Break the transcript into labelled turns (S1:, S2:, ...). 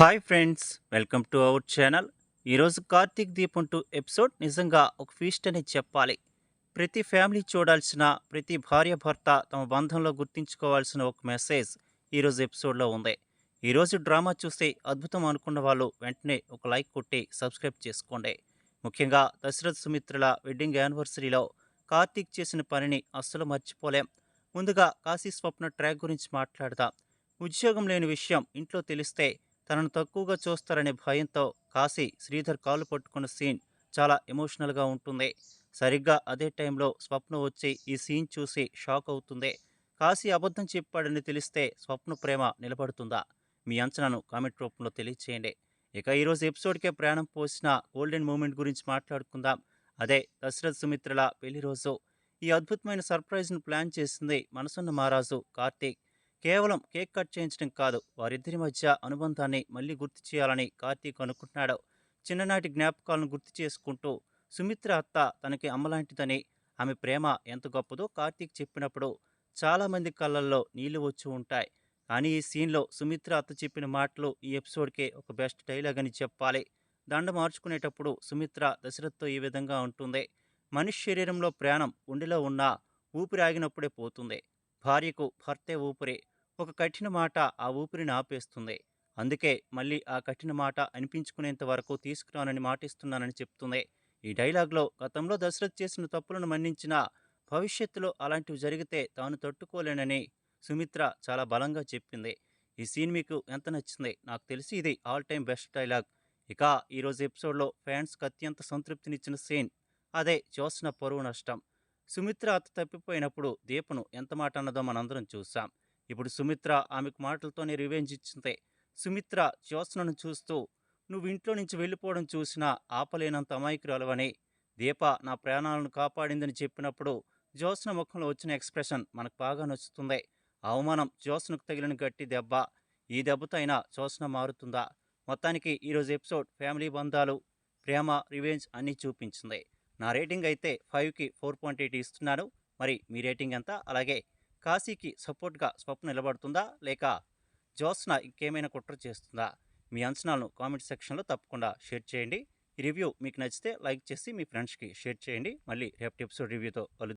S1: Hi friends welcome to our channel. ఈరోజు కార్తీక్ దీపం two episode నిజంగా ఒక ఫీస్ట్ అని చెప్పాలి. ప్రతి ఫ్యామిలీ చూడాల్సిన ప్రతి భార్య భర్త తమ బంధంలో గుర్తుంచుకోవాల్సిన ఒక మెసేజ్ ఈరోజు ఎపిసోడ్లో ఉంది. ఈరోజు డ్రామా చూస్తే అద్భుతం అనుకున్న వాళ్ళు వెంటనే ఒక లైక్ కొట్టి సబ్స్క్రైబ్ చేసుకోండి. ముఖ్యంగా దశరథ్ సుమిత్రల వెడ్డింగ్ యానివర్సరీలో కార్తీక్ చేసిన పనిని అస్సలు మర్చిపోలేం. ముందుగా కాశీ స్వప్న ట్రాక్ గురించి మాట్లాడదాం. ఉద్యోగం లేని విషయం ఇంట్లో తెలిస్తే తనను తక్కువగా చూస్తారనే భయంతో కాశీ శ్రీధర్ కాలు పట్టుకున్న సీన్ చాలా ఎమోషనల్గా ఉంటుంది. సరిగ్గా అదే టైంలో స్వప్న వచ్చి ఈ సీన్ చూసి షాక్ అవుతుంది. కాశీ అబద్ధం చెప్పాడని తెలిస్తే స్వప్న ప్రేమ నిలబడుతుందా? మీ అంచనాను కామెంట్ రూపంలో తెలియచేయండి. ఇక ఈరోజు ఎపిసోడ్కే ప్రాణం పోసిన గోల్డెన్ మూమెంట్ గురించి మాట్లాడుకుందాం. అదే దశరథ్ సుమిత్రల పెళ్ళి రోజు. ఈ అద్భుతమైన సర్ప్రైజ్ను ప్లాన్ చేసింది మనసున్న మహారాజు కార్తీక్. కేవలం కేక్ కట్ చేయించడం కాదు వారిద్దరి మధ్య అనుబంధాన్ని మళ్ళీ గుర్తు చేయాలని కార్తీక్ అనుకుంటున్నాడు. చిన్ననాటి జ్ఞాపకాలను గుర్తు చేసుకుంటూ సుమిత్ర అత్త తనకి అమ్మలాంటిదని ఆమె ప్రేమ ఎంత గొప్పదో కార్తీక్ చెప్పినప్పుడు చాలామంది కళ్ళల్లో నీళ్ళు వచ్చి ఉంటాయి. కానీ ఈ సీన్లో సుమిత్ర అత్త చెప్పిన మాటలు ఈ ఎపిసోడ్కే ఒక బెస్ట్ డైలాగ్ అని చెప్పాలి. దండ మార్చుకునేటప్పుడు సుమిత్ర దశరథ్తో ఈ విధంగా ఉంటుంది మనిషి శరీరంలో ప్రాణం ఉండిలో ఉన్న ఊపిరి ఆగినప్పుడే పోతుంది. భార్యకు భర్తే ఊపిరి. ఒక కఠిన మాట ఆ ఊపిరిని ఆపేస్తుంది. అందుకే మళ్ళీ ఆ కఠిన మాట అనిపించుకునేంత వరకు తీసుకురానని మాటిస్తున్నానని చెప్తుంది. ఈ డైలాగ్లో గతంలో దశరథ్ చేసిన తప్పులను మన్నించిన భవిష్యత్తులో అలాంటివి జరిగితే తాను తట్టుకోలేనని సుమిత్ర చాలా బలంగా చెప్పింది. ఈ సీన్ మీకు ఎంత నచ్చింది? నాకు తెలిసి ఇది ఆల్ టైమ్ బెస్ట్ డైలాగ్. ఇక ఈరోజు ఎపిసోడ్లో ఫ్యాన్స్కి అత్యంత సంతృప్తినిచ్చిన సీన్ అదే జ్యోత్స్న పరువు నష్టం. సుమిత్ర అత్త తప్పిపోయినప్పుడు దీపను ఎంత మాట అన్నదో మనందరం చూసాం. ఇప్పుడు సుమిత్ర ఆమెకు మాటలతోనే రివెంజ్ ఇచ్చింది. సుమిత్ర జ్యోత్స్నను చూస్తూ నువ్వు ఇంట్లో నుంచి వెళ్ళిపోవడం చూసినా ఆపలేనంత అమాయకురాలవని. దీప నా ప్రాణాలను కాపాడిందని చెప్పినప్పుడు జ్యోత్స్న ముఖంలో వచ్చిన ఎక్స్ప్రెషన్ మనకు బాగా నచ్చుతుంది. అవమానం జ్యోత్స్నకు తగిలిన గట్టి దెబ్బ. ఈ దెబ్బతో అయినా జ్యోత్స్న మారుతుందా? మొత్తానికి ఈరోజు ఎపిసోడ్ ఫ్యామిలీ బంధాలు ప్రేమ రివెంజ్ అన్నీ చూపించింది. నా రేటింగ్ అయితే ఫైవ్కి ఫోర్ పాయింట్ ఎయిట్ ఇస్తున్నాను. మరి మీ రేటింగ్ ఎంత? అలాగే కాశీకి సపోర్ట్గా స్వప్న నిలబడుతుందా? లేక జ్యోత్స్న ఇంకేమైనా కుట్ర చేస్తుందా? మీ అంచనాలను కామెంట్ సెక్షన్లో తప్పకుండా షేర్ చేయండి. ఈ రివ్యూ మీకు నచ్చితే లైక్ చేసి మీ ఫ్రెండ్స్కి షేర్ చేయండి. మళ్ళీ రేపటి ఎపిసోడ్ రివ్యూతో కలుద్దాం.